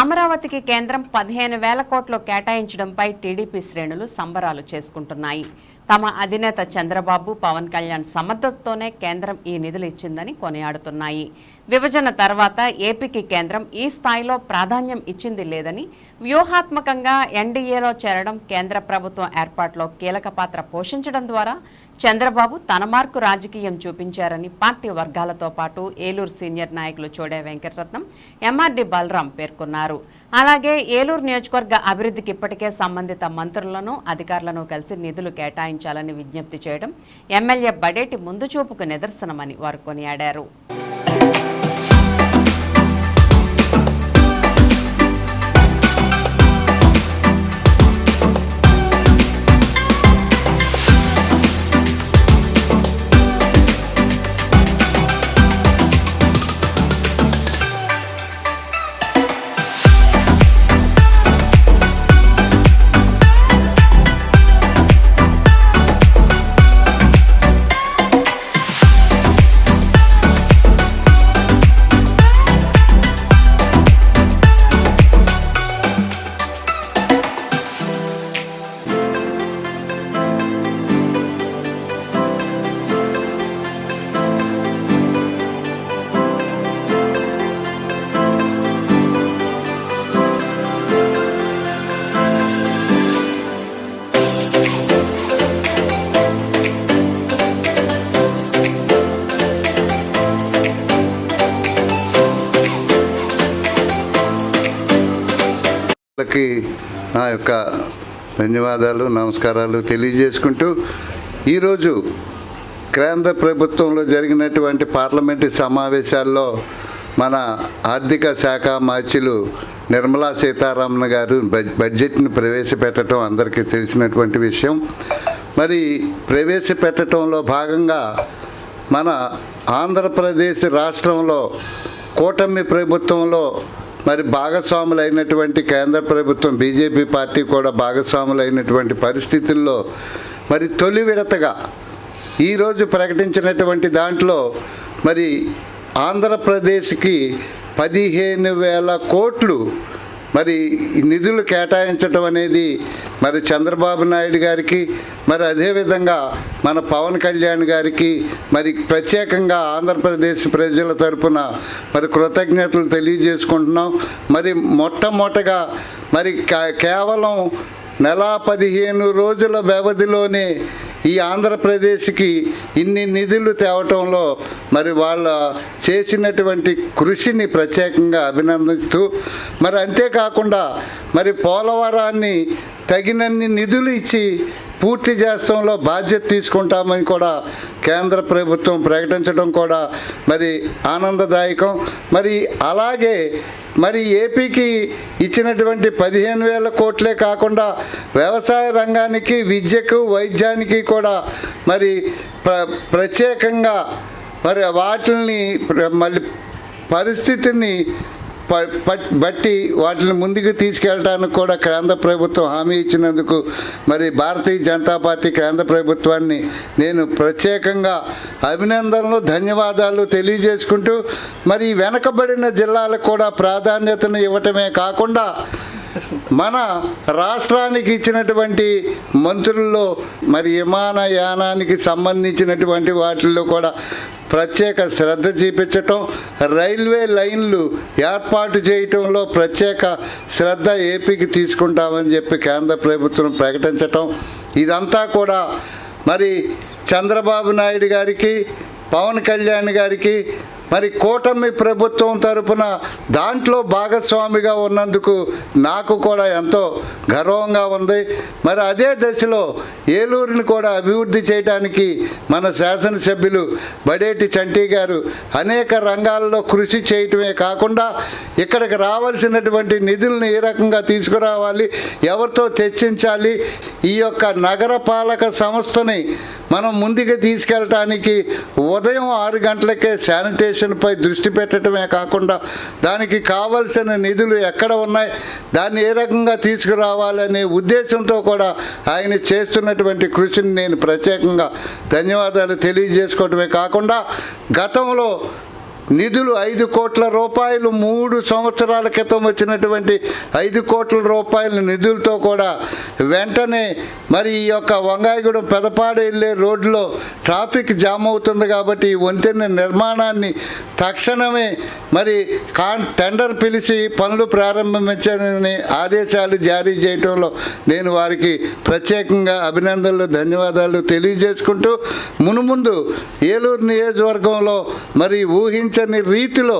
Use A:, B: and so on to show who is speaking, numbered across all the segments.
A: అమరావతికి కేంద్రం పదిహేను వేల కోట్లు కేటాయించడంపై టీడీపీ శ్రేణులు సంబరాలు చేసుకుంటున్నాయి. తమ అధినేత చంద్రబాబు పవన్ కళ్యాణ్ సమర్థతతోనే కేంద్రం ఈ నిధులు ఇచ్చిందని కొనియాడుతున్నాయి. విభజన తర్వాత ఏపీకి కేంద్రం ఈ స్థాయిలో ప్రాధాన్యం ఇచ్చింది లేదని వ్యూహాత్మకంగా ఎన్డీఏలో చేరడం కేంద్ర ప్రభుత్వం ఏర్పాటులో కీలక పాత్ర పోషించడం ద్వారా చంద్రబాబు తన మార్కు రాజకీయం చూపించారని పార్టీ వర్గాలతో పాటు ఏలూరు సీనియర్ నాయకులు చోడే వెంకటరత్నం ఎంఆర్డీ బలరాం పేర్కొన్నారు. అలాగే ఏలూరు నియోజకవర్గ అభివృద్ధికి ఇప్పటికే సంబంధిత మంత్రులను అధికారులను కలిసి నిధులు కేటాయించాలని విజ్ఞప్తి చేయడం ఎమ్మెల్యే బడేటి ముందు చూపుకు నిదర్శనమని వారు కొనియాడారు.
B: అందరికీ నా యొక్క ధన్యవాదాలు నమస్కారాలు తెలియజేసుకుంటూ ఈరోజు కేంద్ర ప్రభుత్వంలో జరిగినటువంటి పార్లమెంటు సమావేశాల్లో మన ఆర్థిక శాఖ మార్చులు నిర్మలా సీతారామన్ గారు బడ్- ప్రవేశపెట్టడం అందరికీ తెలిసినటువంటి విషయం. మరి ప్రవేశపెట్టడంలో భాగంగా మన ఆంధ్రప్రదేశ్ రాష్ట్రంలో కూటమి ప్రభుత్వంలో మరి భాగస్వాములైనటువంటి కేంద్ర ప్రభుత్వం బీజేపీ పార్టీ కూడా భాగస్వాములైనటువంటి పరిస్థితుల్లో మరి తొలి విడతగా ఈరోజు ప్రకటించినటువంటి దాంట్లో మరి ఆంధ్రప్రదేశ్కి పదిహేను వేల కోట్లు మరి నిధులు కేటాయించడం అనేది మరి చంద్రబాబు నాయుడు గారికి మరి అదేవిధంగా మన పవన్ కళ్యాణ్ గారికి మరి ప్రత్యేకంగా ఆంధ్రప్రదేశ్ ప్రజల తరపున మరి కృతజ్ఞతలు తెలియజేసుకుంటున్నాం. మరి మొట్టమొదటగా మరి కేవలం నెల పదిహేను రోజుల వ్యవధిలోనే ఈ ఆంధ్రప్రదేశ్కి ఇన్ని నిధులు తేవటంలో మరి వాళ్ళ చేసినటువంటి కృషిని ప్రత్యేకంగా అభినందిస్తూ మరి అంతేకాకుండా మరి పోలవరాన్ని తగినన్ని నిధులు ఇచ్చి పూర్తి చేస్తంలో బాధ్యత తీసుకుంటామని కూడా కేంద్ర ప్రభుత్వం ప్రకటించడం కూడా మరి ఆనందదాయకం. మరి అలాగే మరి ఏపీకి ఇచ్చినటువంటి పదిహేను వేల కోట్లే కాకుండా వ్యవసాయ రంగానికి విద్యకు వైద్యానికి కూడా మరి ప్ర ప్రత్యేకంగా మరి వాటిని మళ్ళీ పరిస్థితిని బట్టి వాటిని ముందుకు తీసుకెళ్ళడానికి కూడా కేంద్ర ప్రభుత్వం హామీ ఇచ్చినందుకు మరి భారతీయ జనతా పార్టీ కేంద్ర ప్రభుత్వాన్ని నేను ప్రత్యేకంగా అభినందనలు ధన్యవాదాలు తెలియజేసుకుంటూ మరి వెనకబడిన జిల్లాలకు కూడా ప్రాధాన్యతను ఇవ్వటమే కాకుండా మన రాష్ట్రానికి ఇచ్చినటువంటి మంత్రుల్లో మరి విమానయానానికి సంబంధించినటువంటి వాటిల్లో కూడా ప్రత్యేక శ్రద్ధ చూపించటం రైల్వే లైన్లు ఏర్పాటు చేయటంలో ప్రత్యేక శ్రద్ధ ఏపీకి తీసుకుంటామని చెప్పి కేంద్ర ప్రభుత్వం ప్రకటించటం. ఇదంతా కూడా మరి చంద్రబాబు నాయుడు గారికి పవన్ కళ్యాణ్ గారికి మరి కూటమి ప్రభుత్వం తరపున దాంట్లో భాగస్వామిగా ఉన్నందుకు నాకు కూడా ఎంతో గర్వంగా ఉంది. మరి అదే దశలో ఏలూరుని కూడా అభివృద్ధి చేయడానికి మన శాసనసభ్యులు బడేటి చంటి గారు అనేక రంగాల్లో కృషి చేయటమే కాకుండా ఇక్కడికి రావాల్సినటువంటి నిధులను ఏ రకంగా తీసుకురావాలి ఎవరితో చర్చించాలి ఈ యొక్క నగర పాలక సంస్థని మనం ముందుకు తీసుకెళ్ళటానికి ఉదయం ఆరు గంటలకే శానిటేషన్పై దృష్టి పెట్టడమే కాకుండా దానికి కావలసిన నిధులు ఎక్కడ ఉన్నాయి దాన్ని ఏ రకంగా తీసుకురావాలనే ఉద్దేశంతో కూడా ఆయన చేస్తున్నటువంటి కృషిని నేను ప్రత్యేకంగా ధన్యవాదాలు తెలియజేసుకోవడమే కాకుండా గతంలో నిధులు ఐదు కోట్ల రూపాయలు మూడు సంవత్సరాల క్రితం వచ్చినటువంటి ఐదు కోట్ల రూపాయల నిధులతో కూడా వెంటనే మరి ఈ యొక్క వంగాయగూడెం పెదపాడు వెళ్ళే రోడ్లో ట్రాఫిక్ జామ్ అవుతుంది కాబట్టి ఈ వంతెన నిర్మాణాన్ని తక్షణమే మరి కాన్ టెండర్ పిలిచి పనులు ప్రారంభించాలని ఆదేశాలు జారీ చేయడంలో నేను వారికి ప్రత్యేకంగా అభినందనలు ధన్యవాదాలు తెలియజేసుకుంటూ మునుముందు ఏలూరు నియోజకవర్గంలో మరి ఊహించని రీతిలో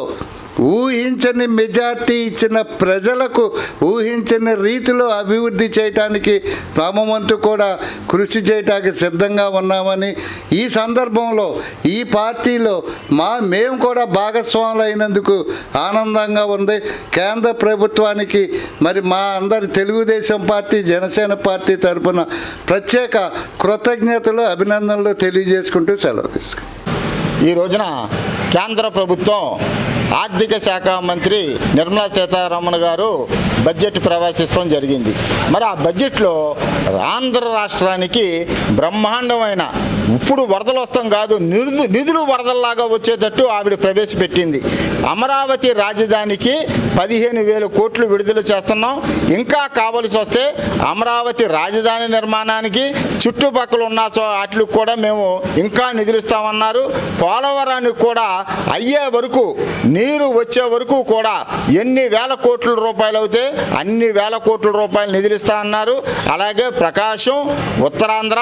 B: ఊహించని మెజార్టీ ఇచ్చిన ప్రజలకు ఊహించని రీతిలో అభివృద్ధి చేయటానికి రామవంతు కూడా కృషి చేయటానికి సిద్ధంగా ఉన్నామని ఈ సందర్భంలో ఈ పార్టీలో మా మేము కూడా భాగస్వాములు అయినందుకు ఆనందంగా ఉంది. కేంద్ర ప్రభుత్వానికి మరి మా అందరి తెలుగుదేశం పార్టీ జనసేన పార్టీ తరపున ప్రత్యేక కృతజ్ఞతలు అభినందనలు తెలియజేసుకుంటూ సెలవు తీసుకు
C: ఈ రోజున కేంద్ర ప్రభుత్వం ఆర్థిక శాఖ మంత్రి నిర్మలా సీతారామన్ గారు బడ్జెట్ ప్రవేశిస్తాం జరిగింది. మరి ఆ బడ్జెట్లో ఆంధ్ర రాష్ట్రానికి బ్రహ్మాండమైన ఇప్పుడు వరదలు వస్తాం కాదు నిధులు నిధులు వరదల్లాగా వచ్చేటట్టు ఆవిడ ప్రవేశపెట్టింది. అమరావతి రాజధానికి పదిహేను వేల కోట్లు విడుదల చేస్తున్నాం. ఇంకా కావలసి వస్తే అమరావతి రాజధాని నిర్మాణానికి చుట్టుపక్కల ఉన్న చో వాటికి కూడా మేము ఇంకా నిధులు ఇస్తామన్నారు. పోలవరానికి కూడా అయ్యే వరకు నీరు వచ్చే వరకు కూడా ఎన్ని వేల కోట్ల రూపాయలు అవుతే అన్ని వేల కోట్ల రూపాయలు నిధులు ఇస్తా అన్నారు అలాగే ప్రకాశం ఉత్తరాంధ్ర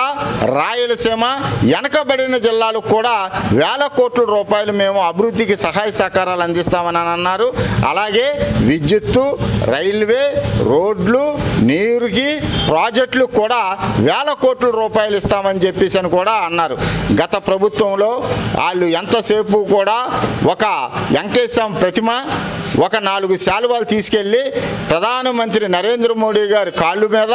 C: రాయలసీమ వెనకబడిన జిల్లాలకు కూడా వేల కోట్ల రూపాయలు మేము అభివృద్ధికి సహాయ సహకారాలు అందిస్తామని అన్నారు. అలాగే విద్యుత్తు రైల్వే రోడ్లు నీరుకి ప్రాజెక్టులు కూడా వేల కోట్ల రూపాయలు ఇస్తామని చెప్పేసి అని కూడా అన్నారు. గత ప్రభుత్వంలో వాళ్ళు ఎంతసేపు కూడా ఒక వెంకటేశ్వర ప్రతిమ ఒక నాలుగు శాలువాలు తీసుకెళ్ళి ప్రధానమంత్రి నరేంద్ర మోడీ గారి కాళ్ళు మీద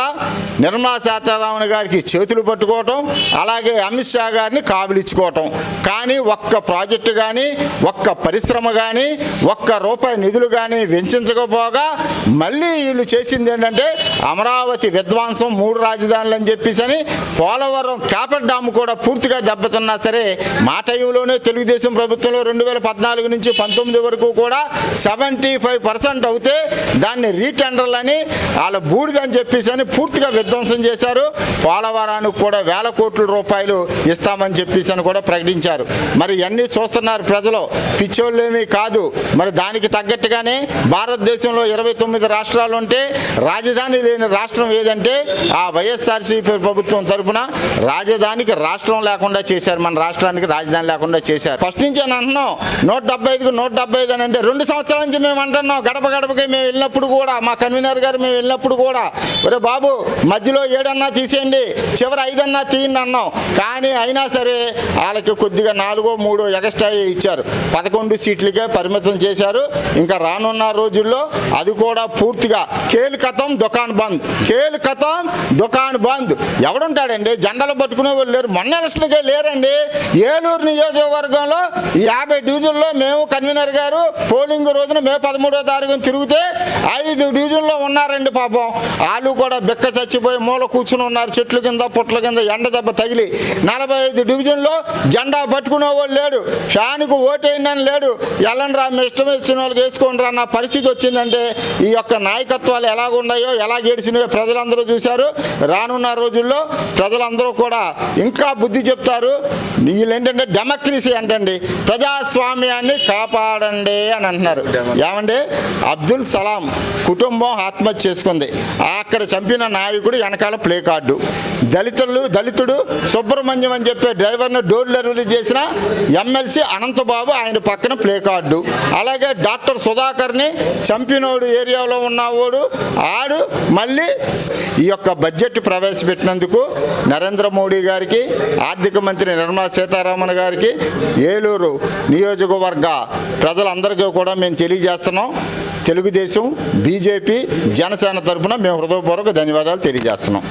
C: నిర్మలా సీతారామన్ గారికి చేతులు పట్టుకోవటం అలాగే అమిత్ షా గారిని కావిలిచ్చుకోవటం. కానీ ఒక్క ప్రాజెక్టు కానీ ఒక్క పరిశ్రమ కానీ ఒక్క రూపాయి నిధులు కానీ వెంచకపోగా మళ్ళీ వీళ్ళు చేసింది ఏంటంటే అమరావతి విధ్వంసం మూడు రాజధానులు అని చెప్పేసి పోలవరం క్యాపెట్ డామ్ కూడా పూర్తిగా దెబ్బతిన్నా సరే మా టైంలోనే తెలుగుదేశం ప్రభుత్వంలో రెండు వేల పద్నాలుగు నుంచి పంతొమ్మిది వరకు కూడా సెవెంటీ ఫైవ్ పర్సెంట్ అవుతే దాన్ని రీటెండర్లని వాళ్ళ బూడిదని చెప్పేసి అని పూర్తిగా విధ్వంసం చేశారు. పోలవరానికి కూడా వేల కోట్ల రూపాయలు ఇస్తామని చెప్పేసి అని కూడా ప్రకటించారు. మరి ఇవన్నీ చూస్తున్నారు ప్రజలు. పిచ్చోళ్ళేమీ కాదు. మరి దానికి తగ్గట్టుగానే భారతదేశంలో ఇరవై తొమ్మిది రాష్ట్రాలు ఉంటే రాజధాని లేని రాష్ట్రం ఏదంటే ఆ వైఎస్ఆర్సీపీ ప్రభుత్వం తరపున రాజధానికి రాష్ట్రం లేకుండా చేశారు. మన రాష్ట్రానికి రాజధాని లేకుండా చేశారు. ఫస్ట్ నుంచి అని అంటున్నాం. నూట డెబ్బై ఐదుకు నూట డెబ్బై ఐదు అని అంటే రెండు సంవత్సరాల నుంచి మేము అంటున్నాం. గడప గడపకి మేము వెళ్ళినప్పుడు కూడా మా కన్వీనర్ గారు మేము వెళ్ళినప్పుడు కూడా ఒరే బాబు మధ్యలో ఏడన్నా తీసేయండి. చివరి ఐదన్నా తీయండి అన్నాం. కానీ అయినా సరే వాళ్ళకి కొద్దిగా నాలుగో మూడో ఎక్స్ట్రా ఇచ్చారు. పదకొండు సీట్లకే పరిమితం చేశారు. ఇంకా రానున్న రోజుల్లో అది కూడా పూర్తిగా కేలికతం దుకాన్ బంద్. కేలికతం దుకాన్ బంద్. ఎవడుంటాడండి? జెండాలు పట్టుకునే వాళ్ళు లేరు. మొన్న ఎలక్షన్కే లేరండి. ఏలూరు నియోజకవర్గంలో యాభై డివిజన్లో మేము కన్వీనర్ గారు పోలింగ్ రోజున మే పదమూడో తారీఖున తిరిగితే ఐదు డివిజన్లో ఉన్నారండి పాపం. వాళ్ళు కూడా బిక్క చచ్చిపోయి మూల కూర్చుని ఉన్నారు. చెట్ల కింద పుట్ల కింద ఎండ దెబ్బ తగిలి. నలభై ఐదు డివిజన్లో జెండా పట్టుకునే వాళ్ళు లేడు. ఫ్యాన్కు ఓటేయండి లేడు. ఎల్లండి రా మీ ఇష్టం వచ్చిన వాళ్ళకి వేసుకోండి రా అన్న పరిస్థితి వచ్చిందంటే ఈ యొక్క నాయకత్వాలు ఎలాగున్నాయో ఎలా గడిచినాయో ప్రజలందరూ చూశారు. రానున్న రోజుల్లో ప్రజలందరూ కూడా ఇంకా బుద్ధి చెప్తారు. వీళ్ళు ఏంటంటే డెమోక్రసీ అంటండి. ప్రజాస్వామ్యాన్ని కాపాడండి అని అంటున్నారు. ఏమండి? అబ్దుల్ సలాం కుటుంబం ఆత్మహత్య చేసుకుంది. అక్కడ చంపిన నాయకుడు వెనకాల ప్లే కార్డు. దళితులు దళితుడు సుబ్రహ్మణ్యం అని చెప్పే డ్రైవర్ను డోర్ డెలివరీ చేసిన ఎమ్మెల్సీ అనంతబాబు ఆయన పక్కన ప్లే కార్డు. అలాగే డాక్టర్ సుధాకర్ని చంపినోడు ఏరియాలో ఉన్నవాడు ఆడు మళ్ళీ ఈ యొక్క బడ్జెట్ ప్రవేశపెట్టినందుకు నరేంద్ర మోడీ గారికి ఆర్థిక మంత్రి నిర్మలా సీతారామన్ గారికి ఏలూరు నియోజకవర్గ ప్రజలందరికీ కూడా మేము తెలియజేస్తున్నాం. తెలుగుదేశం బీజేపీ జనసేన తరఫున మేము హృదయపూర్వక ధన్యవాదాలు తెలియజేస్తున్నాం.